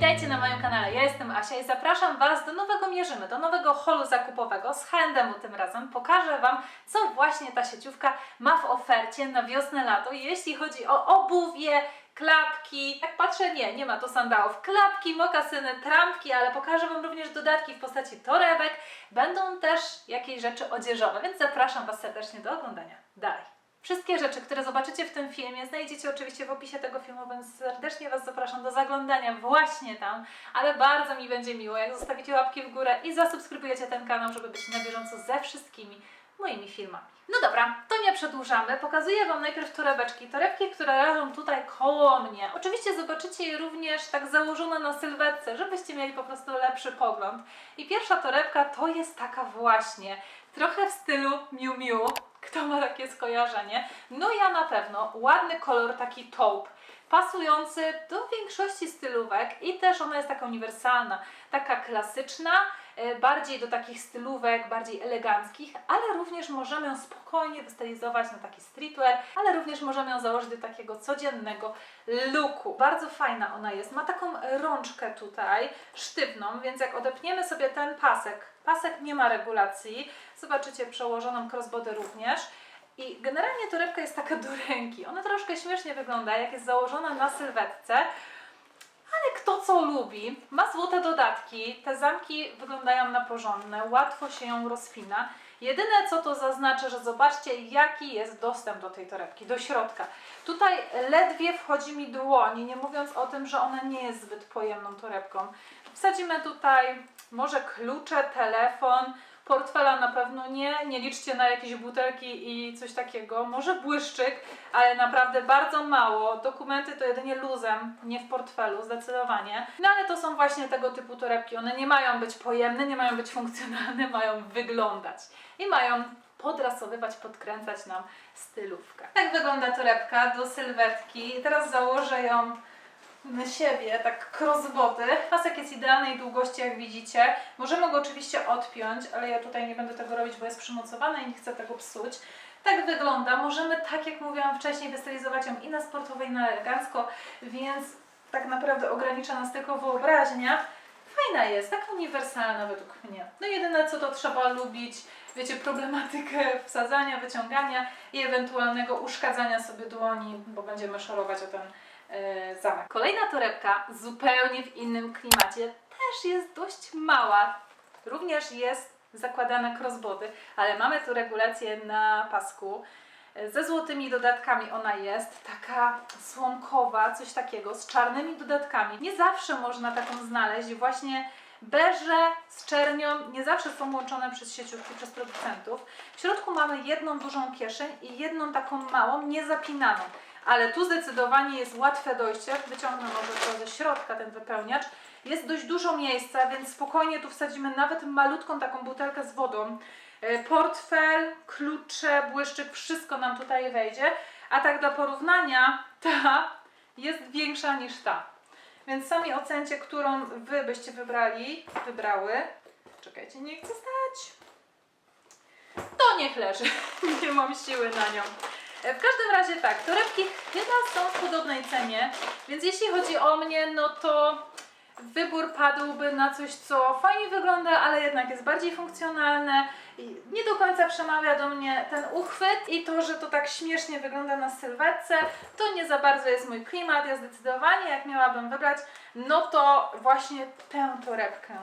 Witajcie na moim kanale, ja jestem Asia i zapraszam Was do nowego Mierzymy, do nowego holu zakupowego z H&M tym razem. Pokażę Wam, co właśnie ta sieciówka ma w ofercie na wiosnę, lato, jeśli chodzi o obuwie, klapki. Jak patrzę, nie, nie ma tu sandałów. Klapki, mokasyny, trampki, ale pokażę Wam również dodatki w postaci torebek. Będą też jakieś rzeczy odzieżowe, więc zapraszam Was serdecznie do oglądania. Dalej. Wszystkie rzeczy, które zobaczycie w tym filmie, znajdziecie oczywiście w opisie tego filmu, więc serdecznie Was zapraszam do zaglądania właśnie tam, ale bardzo mi będzie miło, jak zostawicie łapki w górę i zasubskrybujecie ten kanał, żeby być na bieżąco ze wszystkimi moimi filmami. No dobra, to nie przedłużamy. Pokazuję Wam najpierw torebeczki. Torebki, które leżą tutaj koło mnie. Oczywiście zobaczycie je również tak założone na sylwetce, żebyście mieli po prostu lepszy pogląd. I pierwsza torebka to jest taka właśnie, trochę w stylu Miu Miu. Kto ma takie skojarzenie? No ja na pewno. Ładny kolor, taki taupe pasujący do większości stylówek i też ona jest taka uniwersalna, taka klasyczna, bardziej do takich stylówek, bardziej eleganckich, ale również możemy ją spokojnie wystylizować na taki streetwear, ale również możemy ją założyć do takiego codziennego looku. Bardzo fajna ona jest, ma taką rączkę tutaj, sztywną, więc jak odepniemy sobie ten pasek, pasek nie ma regulacji, zobaczycie przełożoną crossbody również, i generalnie torebka jest taka do ręki. Ona troszkę śmiesznie wygląda, jak jest założona na sylwetce, ale kto co lubi. Ma złote dodatki, te zamki wyglądają na porządne, łatwo się ją rozpina. Jedyne co to zaznaczę, że zobaczcie jaki jest dostęp do tej torebki, do środka. Tutaj ledwie wchodzi mi dłoń, nie mówiąc o tym, że ona nie jest zbyt pojemną torebką. Wsadzimy tutaj może klucze, telefon, portfela na pewno nie, nie liczcie na jakieś butelki i coś takiego, może błyszczyk, ale naprawdę bardzo mało. Dokumenty to jedynie luzem, nie w portfelu, zdecydowanie. No ale to są właśnie tego typu torebki, one nie mają być pojemne, nie mają być funkcjonalne, mają wyglądać i mają podrasowywać, podkręcać nam stylówkę. Tak wygląda torebka do sylwetki. Teraz założę ją na siebie, tak crossbody. Pasek jest idealnej długości, jak widzicie. Możemy go oczywiście odpiąć, ale ja tutaj nie będę tego robić, bo jest przymocowany i nie chcę tego psuć. Tak wygląda. Możemy, tak jak mówiłam wcześniej, wystylizować ją i na sportowo, i na elegancko, więc tak naprawdę ogranicza nas tylko wyobraźnia. Fajna jest, taka uniwersalna według mnie. No jedyne co to trzeba lubić, wiecie, problematykę wsadzania, wyciągania i ewentualnego uszkadzania sobie dłoni, bo będziemy szorować o ten zamek. Kolejna torebka zupełnie w innym klimacie, też jest dość mała. Również jest zakładana crossbody, ale mamy tu regulację na pasku. E, Ze złotymi dodatkami ona jest, taka słomkowa, coś takiego, z czarnymi dodatkami. Nie zawsze można taką znaleźć, właśnie beże z czernią nie zawsze są łączone przez sieciówki, przez producentów. W środku mamy jedną dużą kieszeń i jedną taką małą, niezapinaną. Ale tu zdecydowanie jest łatwe dojście. Wyciągnę może to ze środka ten wypełniacz. Jest dość dużo miejsca, więc spokojnie tu wsadzimy nawet malutką taką butelkę z wodą. E, Portfel, klucze, błyszczyk, wszystko nam tutaj wejdzie. A tak dla porównania, ta jest większa niż ta. Więc sami ocencie, którą Wy byście wybrali, wybrały. Czekajcie, nie chcę stać. To niech leży. nie mam siły na nią. E, W każdym razie tak, torebki chyba są w podobnej cenie, więc jeśli chodzi o mnie, no to wybór padłby na coś, co fajnie wygląda, ale jednak jest bardziej funkcjonalne. Nie do końca przemawia do mnie ten uchwyt i to, że to tak śmiesznie wygląda na sylwetce, to nie za bardzo jest mój klimat. Ja zdecydowanie, jak miałabym wybrać, no to właśnie tę torebkę.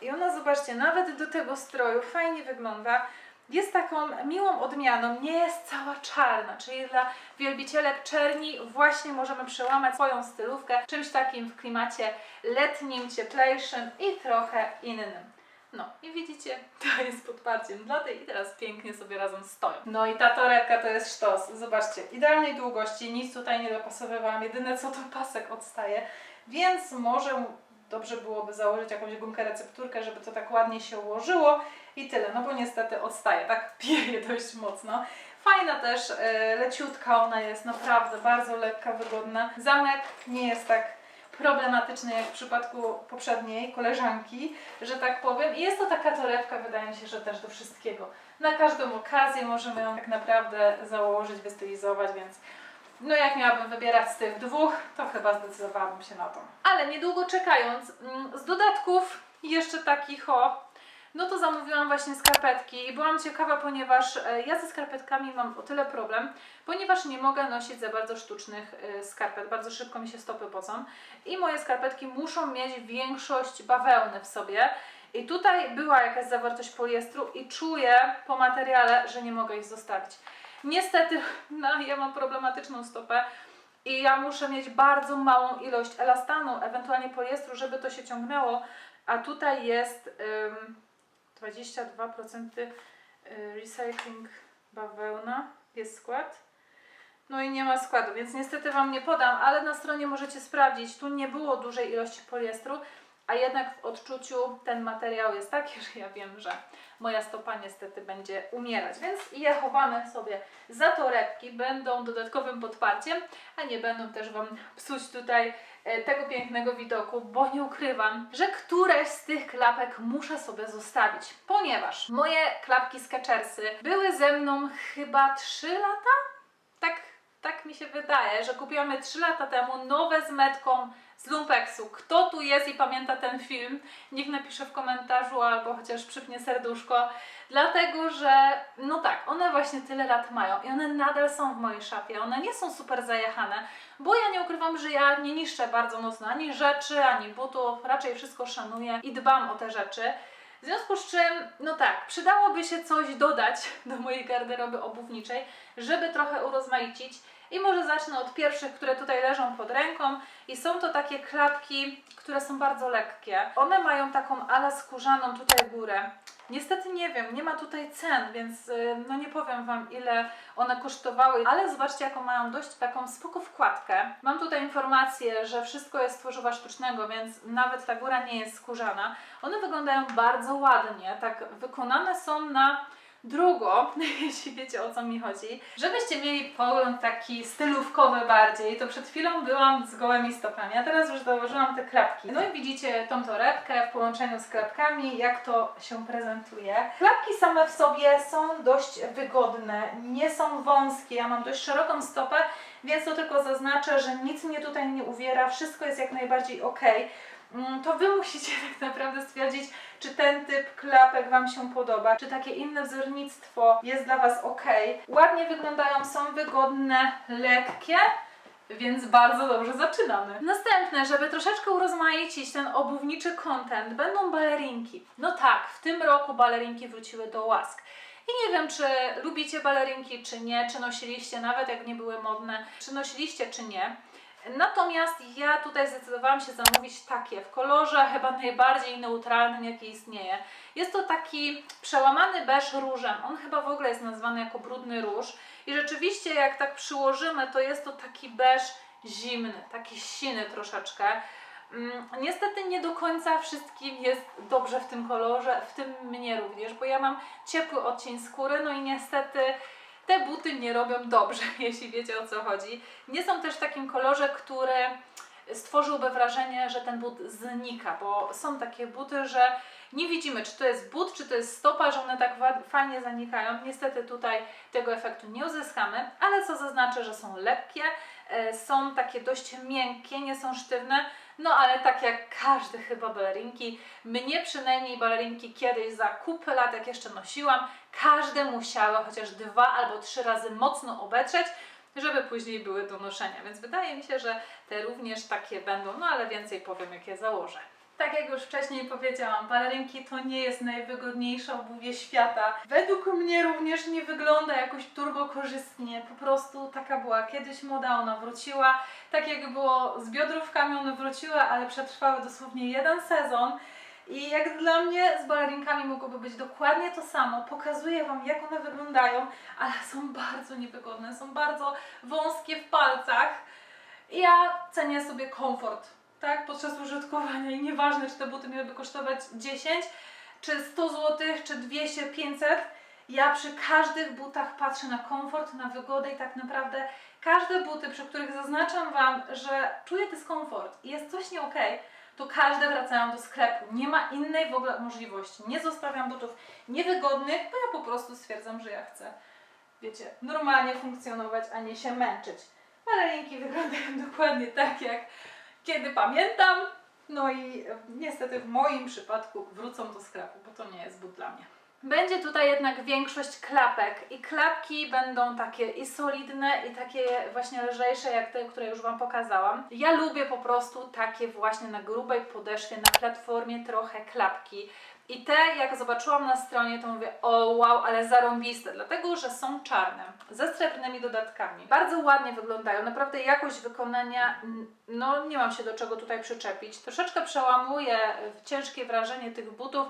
I ona, zobaczcie, nawet do tego stroju fajnie wygląda. Jest taką miłą odmianą, nie jest cała czarna, czyli dla wielbicielek czerni właśnie możemy przełamać swoją stylówkę czymś takim w klimacie letnim, cieplejszym i trochę innym. No i widzicie, to jest podparciem dla tej i teraz pięknie sobie razem stoją. No i ta torebka to jest sztos. Zobaczcie, idealnej długości, nic tutaj nie dopasowywałam, jedyne co to pasek odstaje, więc może dobrze byłoby założyć jakąś gumkę recepturkę, żeby to tak ładnie się ułożyło i tyle, no bo niestety odstaje, tak pieje dość mocno. Fajna też, e, leciutka ona jest, naprawdę bardzo lekka, wygodna. Zamek nie jest tak problematyczny jak w przypadku poprzedniej koleżanki, że tak powiem. I jest to taka torebka, wydaje mi się, że też do wszystkiego. Na każdą okazję możemy ją tak naprawdę założyć, wystylizować, więc No jak miałabym wybierać z tych dwóch, to chyba zdecydowałabym się na to. Ale niedługo czekając, mm, z dodatków jeszcze takich o, no to zamówiłam właśnie skarpetki i byłam ciekawa, ponieważ e, ja ze skarpetkami mam o tyle problem, ponieważ nie mogę nosić za bardzo sztucznych e, skarpet, bardzo szybko mi się stopy pocą i moje skarpetki muszą mieć większość bawełny w sobie. I tutaj była jakaś zawartość poliestru i czuję po materiale, że nie mogę ich zostawić. Niestety, no, ja mam problematyczną stopę i ja muszę mieć bardzo małą ilość elastanu, ewentualnie poliestru, żeby to się ciągnęło, a tutaj jest 22% y, recycling bawełna, jest skład. No i nie ma składu, więc niestety Wam nie podam, ale na stronie możecie sprawdzić. Tu nie było dużej ilości poliestru, a jednak w odczuciu ten materiał jest taki, że ja wiem, że moja stopa niestety będzie umierać. Więc je chowamy sobie za torebki, będą dodatkowym podparciem, a nie będą też Wam psuć tutaj tego pięknego widoku, bo nie ukrywam, że któreś z tych klapek muszę sobie zostawić, ponieważ moje klapki Skechersy były ze mną chyba 3 lata? Tak, tak mi się wydaje, że kupiłam je 3 lata temu, nowe z metką z Lumpeksu. Kto tu jest i pamięta ten film? Niech napisze w komentarzu albo chociaż przypnie serduszko. Dlatego, że no tak, one właśnie tyle lat mają i one nadal są w mojej szafie. One nie są super zajechane, bo ja nie ukrywam, że ja nie niszczę bardzo mocno ani rzeczy, ani butów. Raczej wszystko szanuję i dbam o te rzeczy. W związku z czym, no tak, przydałoby się coś dodać do mojej garderoby obuwniczej, żeby trochę urozmaicić. I może zacznę od pierwszych, które tutaj leżą pod ręką. I są to takie klapki, które są bardzo lekkie. One mają taką ala skórzaną tutaj górę. Niestety nie wiem, nie ma tutaj cen, więc y, no nie powiem Wam ile one kosztowały, ale zobaczcie jaką mają dość taką spoko wkładkę. Mam tutaj informację, że wszystko jest tworzywa sztucznego, więc nawet ta góra nie jest skórzana. One wyglądają bardzo ładnie, tak wykonane są na Drugo, jeśli wiecie o co mi chodzi, żebyście mieli pogląd taki stylówkowy bardziej, to przed chwilą byłam z gołymi stopami, a teraz już założyłam te klapki. No i widzicie tą torebkę w połączeniu z klapkami, jak to się prezentuje. Klapki same w sobie są dość wygodne, nie są wąskie, ja mam dość szeroką stopę, więc to tylko zaznaczę, że nic mnie tutaj nie uwiera, wszystko jest jak najbardziej ok. Mm, To Wy musicie tak naprawdę stwierdzić, czy ten typ klapek Wam się podoba, czy takie inne wzornictwo jest dla Was ok. Ładnie wyglądają, są wygodne, lekkie. Więc bardzo dobrze zaczynamy. Następne, żeby troszeczkę urozmaicić ten obuwniczy content, będą balerinki. No tak, w tym roku balerinki wróciły do łask. I nie wiem, czy lubicie balerinki, czy nie, czy nosiliście, nawet jak nie były modne, czy nosiliście, czy nie. Natomiast ja tutaj zdecydowałam się zamówić takie w kolorze chyba najbardziej neutralnym, jaki istnieje. Jest to taki przełamany beż różem. On chyba w ogóle jest nazwany jako brudny róż. I rzeczywiście, jak tak przyłożymy, to jest to taki beż zimny, taki siny troszeczkę. Mm, Niestety nie do końca wszystkim jest dobrze w tym kolorze, w tym mnie również, bo ja mam ciepły odcień skóry, no i niestety te buty nie robią dobrze, jeśli wiecie o co chodzi. Nie są też w takim kolorze, który stworzyłby wrażenie, że ten but znika, bo są takie buty, że nie widzimy, czy to jest but, czy to jest stopa, że one tak fajnie zanikają. Niestety tutaj tego efektu nie uzyskamy, ale co zaznaczę, że są lekkie, e, są takie dość miękkie, nie są sztywne, no ale tak jak każdy chyba balerinki, mnie przynajmniej balerinki kiedyś za kupę lat, jak jeszcze nosiłam, każde musiały chociaż dwa albo trzy razy mocno obetrzeć, żeby później były do noszenia. Więc wydaje mi się, że te również takie będą, no ale więcej powiem, jak je założę. Tak jak już wcześniej powiedziałam, balerinki to nie jest najwygodniejsze obuwie świata. Według mnie również nie wygląda jakoś turbo korzystnie. Po prostu taka była kiedyś moda, ona wróciła. Tak jak było z biodrówkami, one wróciły, ale przetrwały dosłownie jeden sezon. I jak dla mnie z balerinkami mogłoby być dokładnie to samo. Pokazuję Wam, jak one wyglądają, ale są bardzo niewygodne, są bardzo wąskie w palcach. I ja cenię sobie komfort, tak, podczas użytkowania i nieważne, czy te buty miałyby kosztować 10, czy 100 zł, czy 200, 500. Ja przy każdych butach patrzę na komfort, na wygodę i tak naprawdę każde buty, przy których zaznaczam Wam, że czuję dyskomfort i jest coś nie okej, to każde wracają do sklepu. Nie ma innej w ogóle możliwości. Nie zostawiam butów niewygodnych, bo ja po prostu stwierdzam, że ja chcę, wiecie, normalnie funkcjonować, a nie się męczyć. Balelinki wyglądają dokładnie tak, jak kiedy pamiętam. No i niestety w moim przypadku wrócą do sklepu, bo to nie jest but dla mnie. Będzie tutaj jednak większość klapek i klapki będą takie i solidne i takie właśnie lżejsze jak te, które już Wam pokazałam. Ja lubię po prostu takie właśnie na grubej podeszwie, na platformie trochę klapki. I te, jak zobaczyłam na stronie, to mówię, o wow, ale zarąbiste, dlatego że są czarne, ze srebrnymi dodatkami. Bardzo ładnie wyglądają, naprawdę jakość wykonania, no nie mam się do czego tutaj przyczepić. Troszeczkę przełamuje w ciężkie wrażenie tych butów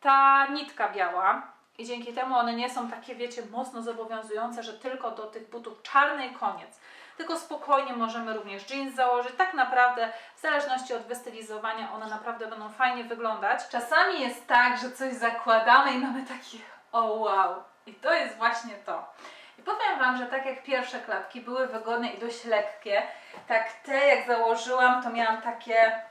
ta nitka biała. I dzięki temu one nie są takie, wiecie, mocno zobowiązujące, że tylko do tych butów czarnej koniec. Tylko spokojnie możemy również jeans założyć. Tak naprawdę, w zależności od wystylizowania, one naprawdę będą fajnie wyglądać. Czasami jest tak, że coś zakładamy i mamy taki o wow. I to jest właśnie to. I powiem Wam, że tak jak pierwsze klapki były wygodne i dość lekkie, tak te jak założyłam, to miałam takie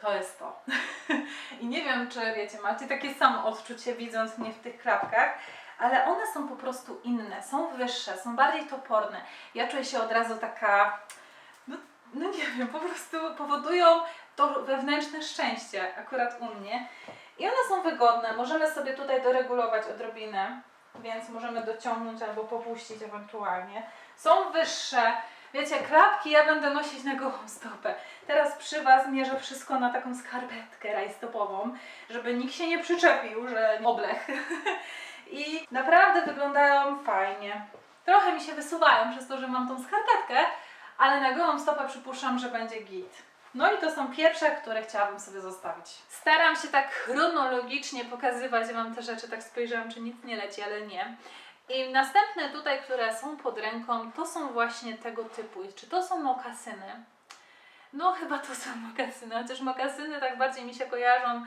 to jest to. I nie wiem, czy wiecie, macie takie samo odczucie widząc mnie w tych klapkach, ale one są po prostu inne, są wyższe, są bardziej toporne. Ja czuję się od razu taka, no, no nie wiem, po prostu powodują to wewnętrzne szczęście akurat u mnie. I one są wygodne, możemy sobie tutaj doregulować odrobinę, więc możemy dociągnąć albo popuścić ewentualnie. Są wyższe, Wiecie, klapki ja będę nosić na gołą stopę. Teraz przy Was mierzę wszystko na taką skarpetkę rajstopową, żeby nikt się nie przyczepił, że oblech. I naprawdę wyglądają fajnie. Trochę mi się wysuwają przez to, że mam tą skarpetkę, ale na gołą stopę przypuszczam, że będzie git. No i to są pierwsze, które chciałabym sobie zostawić. Staram się tak chronologicznie pokazywać Wam te rzeczy, tak spojrzałam, czy nic nie leci, ale nie. I następne tutaj, które są pod ręką, to są właśnie tego typu. Czy to są mokasyny? No chyba to są mokasyny, chociaż mokasyny tak bardziej mi się kojarzą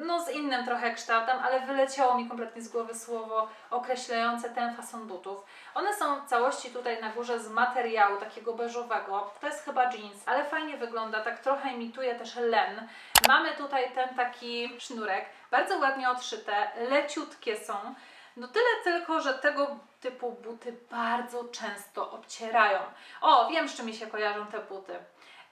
no z innym trochę kształtem, ale wyleciało mi kompletnie z głowy słowo określające ten fason butów. One są w całości tutaj na górze z materiału takiego beżowego. To jest chyba jeans, ale fajnie wygląda, tak trochę imituje też len. Mamy tutaj ten taki sznurek, bardzo ładnie odszyte, leciutkie są. No tyle tylko, że tego typu buty bardzo często obcierają. O, wiem z czym mi się kojarzą te buty.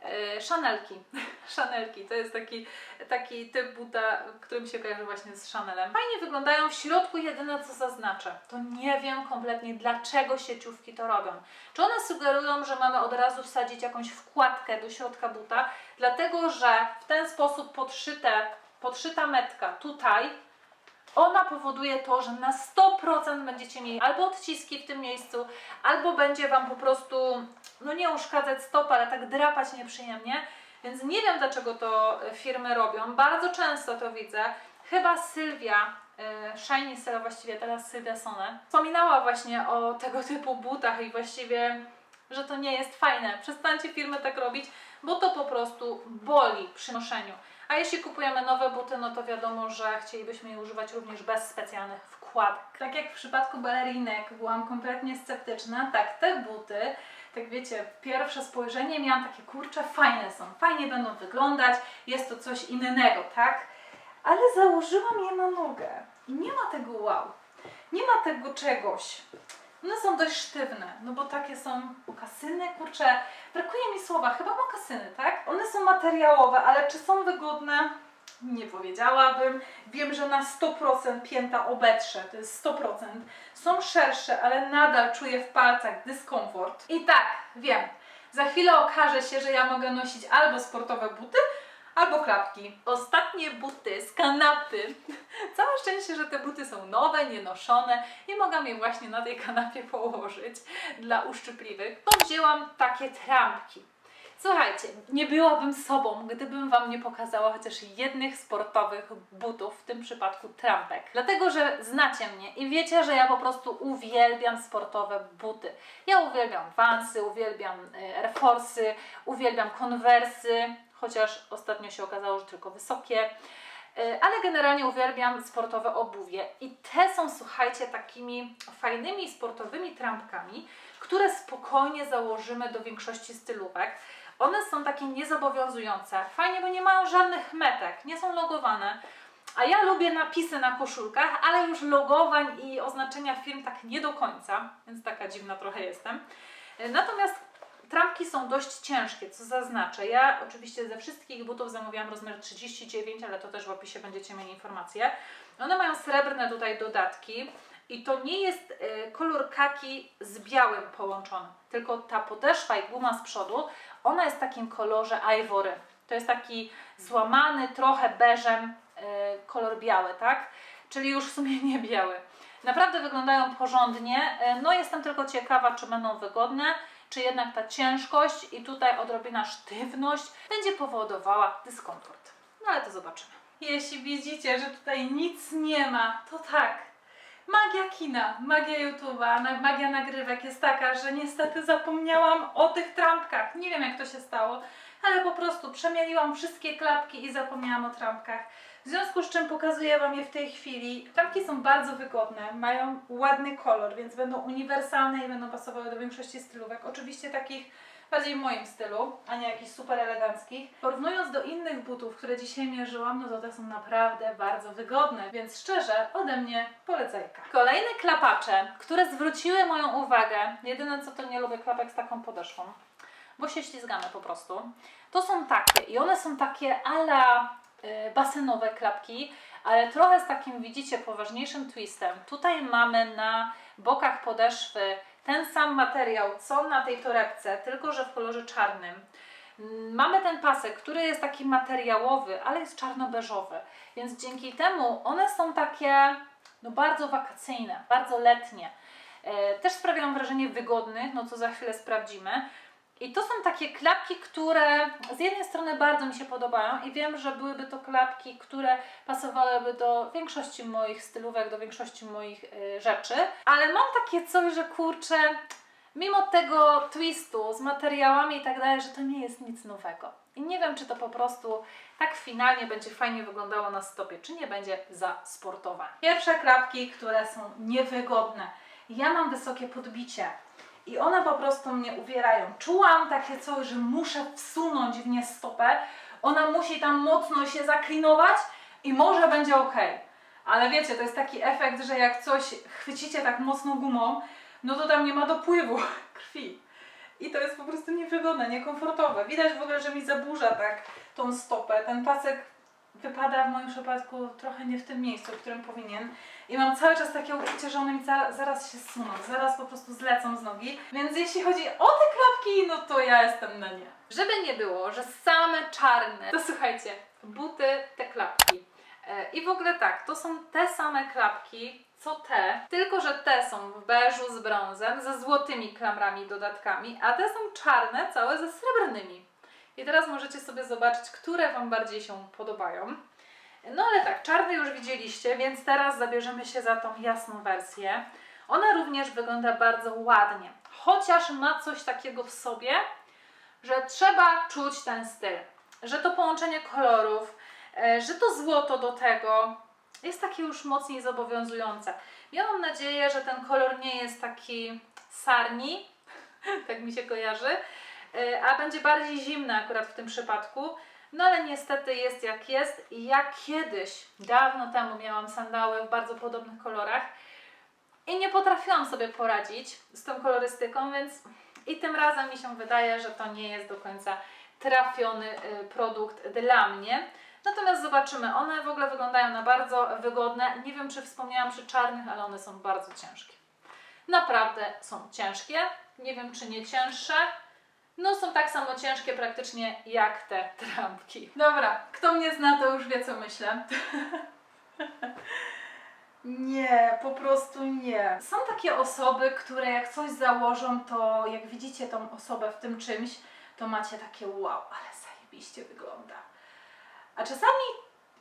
Yy, Chanelki. Chanelki to jest taki, taki typ buta, który mi się kojarzy właśnie z Chanelem. Fajnie wyglądają w środku, jedyne co zaznaczę, to nie wiem kompletnie dlaczego sieciówki to robią. Czy one sugerują, że mamy od razu wsadzić jakąś wkładkę do środka buta, dlatego że w ten sposób podszyte, podszyta metka tutaj ona powoduje to, że na 100% będziecie mieli albo odciski w tym miejscu, albo będzie Wam po prostu, no nie uszkadzać stop, ale tak drapać nieprzyjemnie. Więc nie wiem dlaczego to e, firmy robią. Bardzo często to widzę. Chyba Sylwia, y, Shiny Sela właściwie, teraz Sylwia Sone, wspominała właśnie o tego typu butach i właściwie, że to nie jest fajne. Przestańcie firmy tak robić, bo to po prostu boli przy noszeniu. A jeśli kupujemy nowe buty, no to wiadomo, że chcielibyśmy je używać również bez specjalnych wkładek. Tak jak w przypadku balerinek byłam kompletnie sceptyczna, tak te buty, tak wiecie, pierwsze spojrzenie miałam takie, kurcze, fajne są, fajnie będą wyglądać, jest to coś innego, tak? Ale założyłam je na nogę i nie ma tego wow, nie ma tego czegoś. One są dość sztywne, no bo takie są mokasyny, kurczę, brakuje mi słowa, chyba mokasyny, tak? One są materiałowe, ale czy są wygodne? Nie powiedziałabym. Wiem, że na 100% pięta obetrze, to jest 100%. Są szersze, ale nadal czuję w palcach dyskomfort. I tak, wiem, za chwilę okaże się, że ja mogę nosić albo sportowe buty, albo klapki. Ostatnie buty z kanapy. Całe szczęście, że te buty są nowe, nienoszone i mogę je właśnie na tej kanapie położyć dla uszczypliwych. Wzięłam takie trampki. Słuchajcie, nie byłabym sobą, gdybym Wam nie pokazała chociaż jednych sportowych butów, w tym przypadku trampek. Dlatego, że znacie mnie i wiecie, że ja po prostu uwielbiam sportowe buty. Ja uwielbiam Vansy, uwielbiam e, Air Force'y, uwielbiam Converse'y, chociaż ostatnio się okazało, że tylko wysokie. E, Ale generalnie uwielbiam sportowe obuwie i te są, słuchajcie, takimi fajnymi sportowymi trampkami, które spokojnie założymy do większości stylówek. One są takie niezobowiązujące, fajnie, bo nie mają żadnych metek, nie są logowane. A ja lubię napisy na koszulkach, ale już logowań i oznaczenia firm tak nie do końca, więc taka dziwna trochę jestem. E, Natomiast Trampki są dość ciężkie, co zaznaczę. Ja oczywiście ze wszystkich butów zamówiłam rozmiar 39, ale to też w opisie będziecie mieli informacje. One mają srebrne tutaj dodatki i to nie jest e, kolor kaki z białym połączony, tylko ta podeszwa i guma z przodu, ona jest w takim kolorze ivory. To jest taki złamany, trochę beżem e, kolor biały, tak? Czyli już w sumie nie biały. Naprawdę wyglądają porządnie. E, No jestem tylko ciekawa, czy będą wygodne, czy jednak ta ciężkość i tutaj odrobina sztywność będzie powodowała dyskomfort. No ale to zobaczymy. Jeśli widzicie, że tutaj nic nie ma, to tak. Magia kina, magia YouTube'a, magia nagrywek jest taka, że niestety zapomniałam o tych trampkach. Nie wiem jak to się stało, ale po prostu przemieliłam wszystkie klapki i zapomniałam o trampkach. W związku z czym pokazuję Wam je w tej chwili. Trampki są bardzo wygodne, mają ładny kolor, więc będą uniwersalne i będą pasowały do większości stylówek. Oczywiście takich bardziej w moim stylu, a nie jakichś super eleganckich. Porównując do innych butów, które dzisiaj mierzyłam, no to te są naprawdę bardzo wygodne, więc szczerze, ode mnie polecajka. Kolejne klapacze, które zwróciły moją uwagę, jedyne co to nie lubię klapek z taką podeszwą, bo się ślizgamy po prostu, to są takie i one są takie ala basenowe klapki, ale trochę z takim, widzicie, poważniejszym twistem. Tutaj mamy na bokach podeszwy ten sam materiał, co na tej torebce, tylko że w kolorze czarnym. Mamy ten pasek, który jest taki materiałowy, ale jest czarno-beżowy, więc dzięki temu one są takie no, bardzo wakacyjne, bardzo letnie. E, też sprawiają wrażenie wygodnych, no co za chwilę sprawdzimy. I to są takie klapki, które z jednej strony bardzo mi się podobają i wiem, że byłyby to klapki, które pasowałyby do większości moich stylówek, do większości moich y, rzeczy, ale mam takie coś, że kurczę, mimo tego twistu z materiałami i tak dalej, że to nie jest nic nowego. I nie wiem, czy to po prostu tak finalnie będzie fajnie wyglądało na stopie, czy nie będzie za sportowe. Pierwsze klapki, które są niewygodne. Ja mam wysokie podbicie i one po prostu mnie uwierają. Czułam takie coś, że muszę wsunąć w nie stopę. Ona musi tam mocno się zaklinować i może będzie ok. Ale wiecie, to jest taki efekt, że jak coś chwycicie tak mocno gumą, no to tam nie ma dopływu krwi. I to jest po prostu niewygodne, niekomfortowe. Widać w ogóle, że mi zaburza tak tą stopę. Ten pasek wypada w moim przypadku trochę nie w tym miejscu, w którym powinien. I mam cały czas takie uczucie, że one mi za, zaraz się suną, zaraz po prostu zlecą z nogi. Więc jeśli chodzi o te klapki, no to ja jestem na nie. Żeby nie było, że same czarne, to słuchajcie, buty, te klapki. E, I w ogóle tak, to są te same klapki, co te, tylko że te są w beżu z brązem, ze złotymi klamrami dodatkami, a te są czarne, całe ze srebrnymi. I teraz możecie sobie zobaczyć, które Wam bardziej się podobają. No ale tak, czarny już widzieliście, więc teraz zabierzemy się za tą jasną wersję. Ona również wygląda bardzo ładnie, chociaż ma coś takiego w sobie, że trzeba czuć ten styl, że to połączenie kolorów, e, że to złoto do tego jest takie już mocniej zobowiązujące. Ja mam nadzieję, że ten kolor nie jest taki sarni, tak mi się kojarzy, a będzie bardziej zimny akurat w tym przypadku. No ale niestety jest jak jest. Ja kiedyś, dawno temu miałam sandały w bardzo podobnych kolorach i nie potrafiłam sobie poradzić z tą kolorystyką, więc i tym razem mi się wydaje, że to nie jest do końca trafiony y, produkt dla mnie. Natomiast zobaczymy, one w ogóle wyglądają na bardzo wygodne. Nie wiem, czy wspomniałam przy czarnych, ale one są bardzo ciężkie. Naprawdę są ciężkie. Nie wiem, czy nie cięższe. No są tak samo ciężkie praktycznie jak te trampki. Dobra, kto mnie zna, to już wie, co myślę. Nie, po prostu nie. Są takie osoby, które jak coś założą, to jak widzicie tą osobę w tym czymś, to macie takie wow, ale zajebiście wygląda. A czasami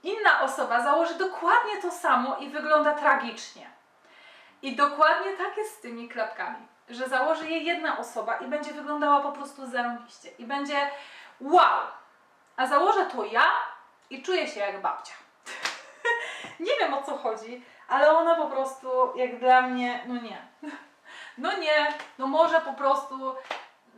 inna osoba założy dokładnie to samo i wygląda tragicznie. I dokładnie tak jest z tymi klapkami, że założy je jedna osoba i będzie wyglądała po prostu zarąbiście. I będzie wow, a założę to ja i czuję się jak babcia. nie wiem o co chodzi, ale ona po prostu jak dla mnie, no nie. No nie, no może po prostu,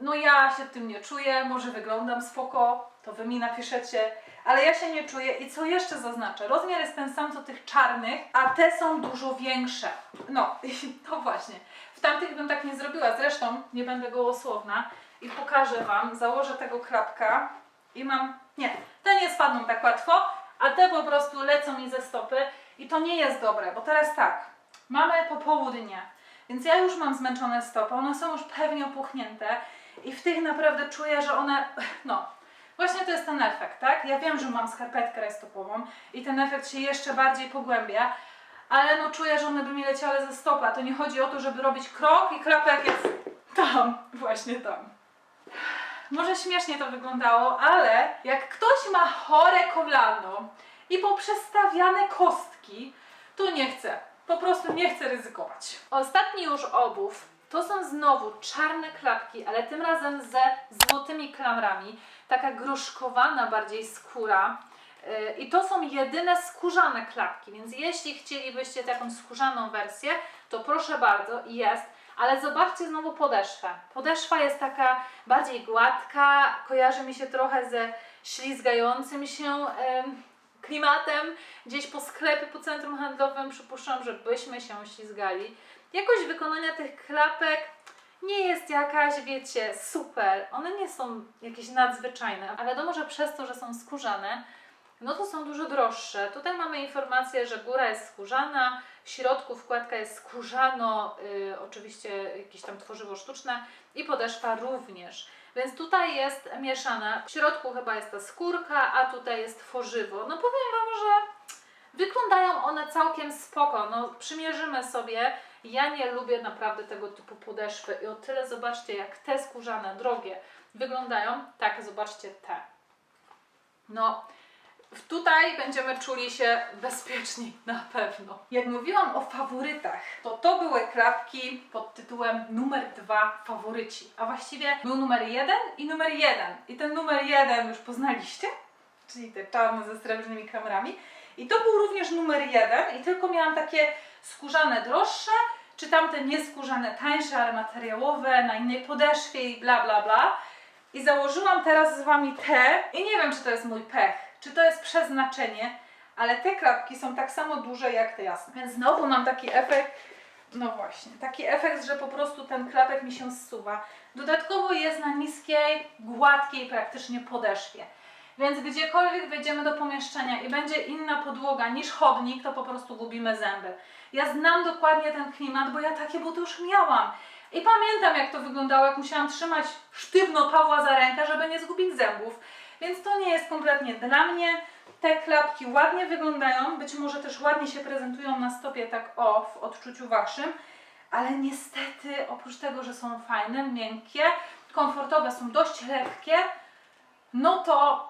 no ja się tym nie czuję, może wyglądam spoko, to wy mi napiszecie, ale ja się nie czuję i co jeszcze zaznaczę, rozmiar jest ten sam co tych czarnych, a te są dużo większe. No, to właśnie. W tamtych bym tak nie zrobiła, zresztą nie będę gołosłowna. i pokażę Wam, założę tego klapka i mam, nie, te nie spadną tak łatwo, a te po prostu lecą mi ze stopy i to nie jest dobre, bo teraz tak, mamy popołudnie, więc ja już mam zmęczone stopy, one są już pewnie opuchnięte i w tych naprawdę czuję, że one, no, właśnie to jest ten efekt, tak? Ja wiem, że mam skarpetkę rajstopową i ten efekt się jeszcze bardziej pogłębia, ale no czuję, że one by mi leciały ze stopy, a to nie chodzi o to, żeby robić krok i klapek jest tam, właśnie tam. Może śmiesznie to wyglądało, ale jak ktoś ma chore kolano i poprzestawiane kostki, to nie chcę. Po prostu nie chcę ryzykować. Ostatni już obów to są znowu czarne klapki, ale tym razem ze złotymi klamrami. Taka groszkowana bardziej skóra. I to są jedyne skórzane klapki, więc jeśli chcielibyście taką skórzaną wersję, to proszę bardzo, jest. Ale zobaczcie znowu podeszwę. Podeszwa jest taka bardziej gładka, kojarzy mi się trochę ze ślizgającym się em, klimatem gdzieś po sklepie, po centrum handlowym. Przypuszczam, że byśmy się ślizgali. Jakość wykonania tych klapek nie jest jakaś, wiecie, super. One nie są jakieś nadzwyczajne, a wiadomo, że przez to, że są skórzane, no to są dużo droższe. Tutaj mamy informację, że góra jest skórzana, w środku wkładka jest skórzano, y, oczywiście jakieś tam tworzywo sztuczne i podeszwa również. Więc tutaj jest mieszana. W środku chyba jest ta skórka, a tutaj jest tworzywo. No powiem Wam, że wyglądają one całkiem spoko. No przymierzymy sobie. Ja nie lubię naprawdę tego typu podeszwy i o tyle zobaczcie, jak te skórzane, drogie wyglądają. Tak, zobaczcie te. No, Tutaj będziemy czuli się bezpieczni na pewno. Jak mówiłam o faworytach, to to były klapki pod tytułem numer dwa faworyci. A właściwie był numer jeden i numer jeden. I ten numer jeden już poznaliście, czyli te czarne ze srebrnymi kamerami. I to był również numer jeden i tylko miałam takie skórzane droższe, czy tamte nieskórzane tańsze, ale materiałowe, na innej podeszwie i bla bla bla. I założyłam teraz z Wami te i nie wiem, czy to jest mój pech, czy to jest przeznaczenie, ale te klapki są tak samo duże jak te jasne. Więc znowu mam taki efekt, no właśnie, taki efekt, że po prostu ten klapek mi się zsuwa. Dodatkowo jest na niskiej, gładkiej praktycznie podeszwie. Więc gdziekolwiek wejdziemy do pomieszczenia i będzie inna podłoga niż chodnik, to po prostu gubimy zęby. Ja znam dokładnie ten klimat, bo ja takie buty już miałam. I pamiętam, jak to wyglądało, jak musiałam trzymać sztywno Pawła za rękę, żeby nie zgubić zębów. Więc to nie jest kompletnie dla mnie. Te klapki ładnie wyglądają, być może też ładnie się prezentują na stopie, tak o, w odczuciu waszym, ale niestety, oprócz tego, że są fajne, miękkie, komfortowe, są dość lekkie, no to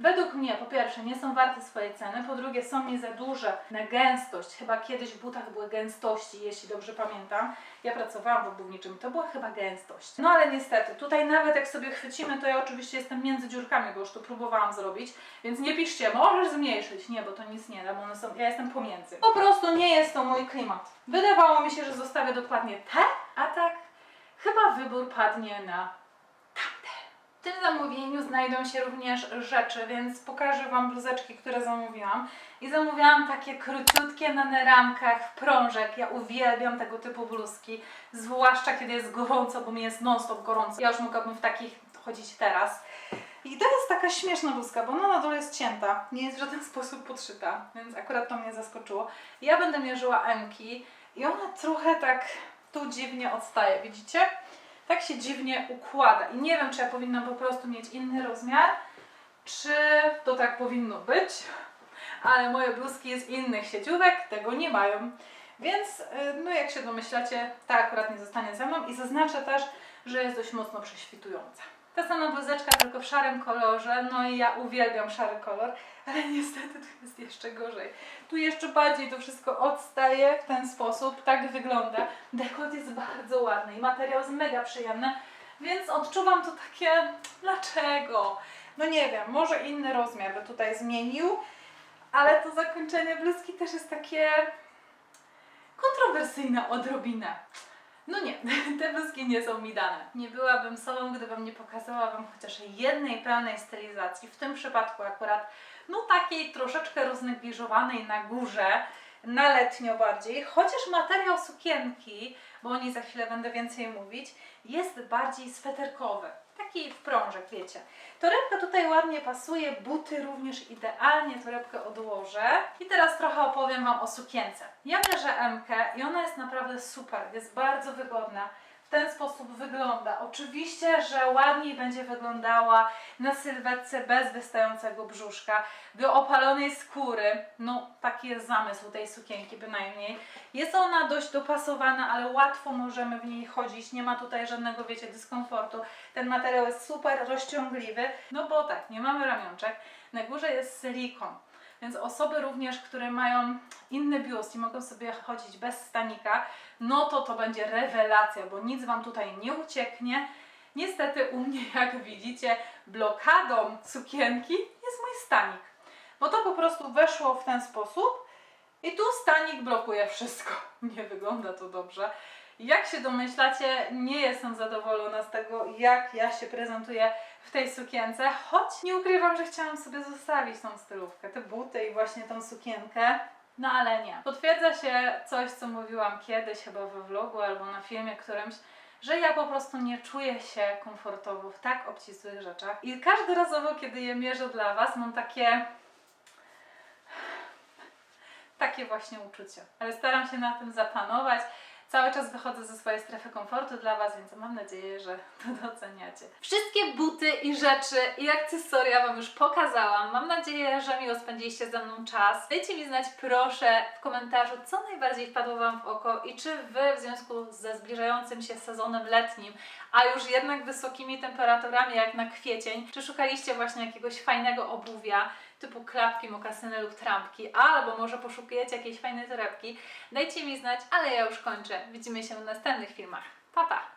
według mnie, po pierwsze, nie są warte swojej ceny, po drugie, są mi za duże na gęstość. Chyba kiedyś w butach były gęstości, jeśli dobrze pamiętam. Ja pracowałam w obuwniczym, to była chyba gęstość. No ale niestety, tutaj nawet jak sobie chwycimy, to ja oczywiście jestem między dziurkami, bo już to próbowałam zrobić, więc nie piszcie, możesz zmniejszyć. Nie, bo to nic nie da, bo one są, ja jestem pomiędzy. Po prostu nie jest to mój klimat. Wydawało mi się, że zostawię dokładnie te, a tak chyba wybór padnie na tym zamówieniu znajdą się również rzeczy, więc pokażę Wam bluzeczki, które zamówiłam. I zamówiłam takie króciutkie na ramkach, prążek. Ja uwielbiam tego typu bluzki, zwłaszcza kiedy jest gorąco, bo mi jest non-stop gorąco. Ja już mogłabym w takich chodzić teraz. I to jest taka śmieszna bluzka, bo ona na dole jest cięta, nie jest w żaden sposób podszyta, więc akurat to mnie zaskoczyło. Ja będę mierzyła M-ki i ona trochę tak tu dziwnie odstaje, widzicie? Tak się dziwnie układa. I nie wiem, czy ja powinnam po prostu mieć inny rozmiar, czy to tak powinno być, ale moje bluzki z innych sieciówek tego nie mają. Więc, y, no jak się domyślacie, ta akurat nie zostanie ze mną i zaznaczę też, że jest dość mocno prześwitująca. Ta sama bluzeczka, tylko w szarym kolorze, no i ja uwielbiam szary kolor, ale niestety tu jest jeszcze gorzej. Tu jeszcze bardziej to wszystko odstaje w ten sposób, tak wygląda. Dekolt jest bardzo ładny i materiał jest mega przyjemny, więc odczuwam to takie, dlaczego? No nie wiem, może inny rozmiar by tutaj zmienił, ale to zakończenie bluzki też jest takie kontrowersyjne odrobinę. No nie, te bluzki nie są mi dane. Nie byłabym sobą, gdybym nie pokazała Wam chociaż jednej pełnej stylizacji. W tym przypadku akurat, no takiej troszeczkę roznegliżowanej na górze, na letnio bardziej, chociaż materiał sukienki, bo o niej za chwilę będę więcej mówić, jest bardziej sweterkowy. Taki wprążek, wiecie. Torebka tutaj ładnie pasuje, buty również idealnie torebkę odłożę. I teraz trochę opowiem Wam o sukience. Ja mierzę MK i ona jest naprawdę super, jest bardzo wygodna. W ten sposób wygląda. Oczywiście, że ładniej będzie wyglądała na sylwetce bez wystającego brzuszka, do opalonej skóry. No, taki jest zamysł tej sukienki bynajmniej. Jest ona dość dopasowana, ale łatwo możemy w niej chodzić. Nie ma tutaj żadnego, wiecie, dyskomfortu. Ten materiał jest super rozciągliwy, no bo tak, nie mamy ramionczek. Na górze jest silikon. Więc osoby również, które mają inny biust i mogą sobie chodzić bez stanika, no to to będzie rewelacja, bo nic Wam tutaj nie ucieknie. Niestety u mnie, jak widzicie, blokadą sukienki jest mój stanik. Bo to po prostu weszło w ten sposób i tu stanik blokuje wszystko. Nie wygląda to dobrze. Jak się domyślacie, nie jestem zadowolona z tego, jak ja się prezentuję w tej sukience, choć nie ukrywam, że chciałam sobie zostawić tą stylówkę, te buty i właśnie tą sukienkę. No ale nie. Potwierdza się coś, co mówiłam kiedyś, chyba we vlogu albo na filmie którymś, że ja po prostu nie czuję się komfortowo w tak obcisłych rzeczach. I każdy razowo, kiedy je mierzę dla Was, mam takie takie właśnie uczucie. Ale staram się na tym zapanować. Cały czas wychodzę ze swojej strefy komfortu dla Was, więc mam nadzieję, że to doceniacie. Wszystkie buty i rzeczy i akcesoria Wam już pokazałam. Mam nadzieję, że miło spędziliście ze mną czas. Dajcie mi znać proszę w komentarzu, co najbardziej wpadło Wam w oko i czy Wy w związku ze zbliżającym się sezonem letnim, a już jednak wysokimi temperaturami jak na kwiecień, czy szukaliście właśnie jakiegoś fajnego obuwia, typu klapki, mokasyny lub trampki, albo może poszukujecie jakiejś fajnej torebki, dajcie mi znać, ale ja już kończę. Widzimy się w następnych filmach. Pa, pa!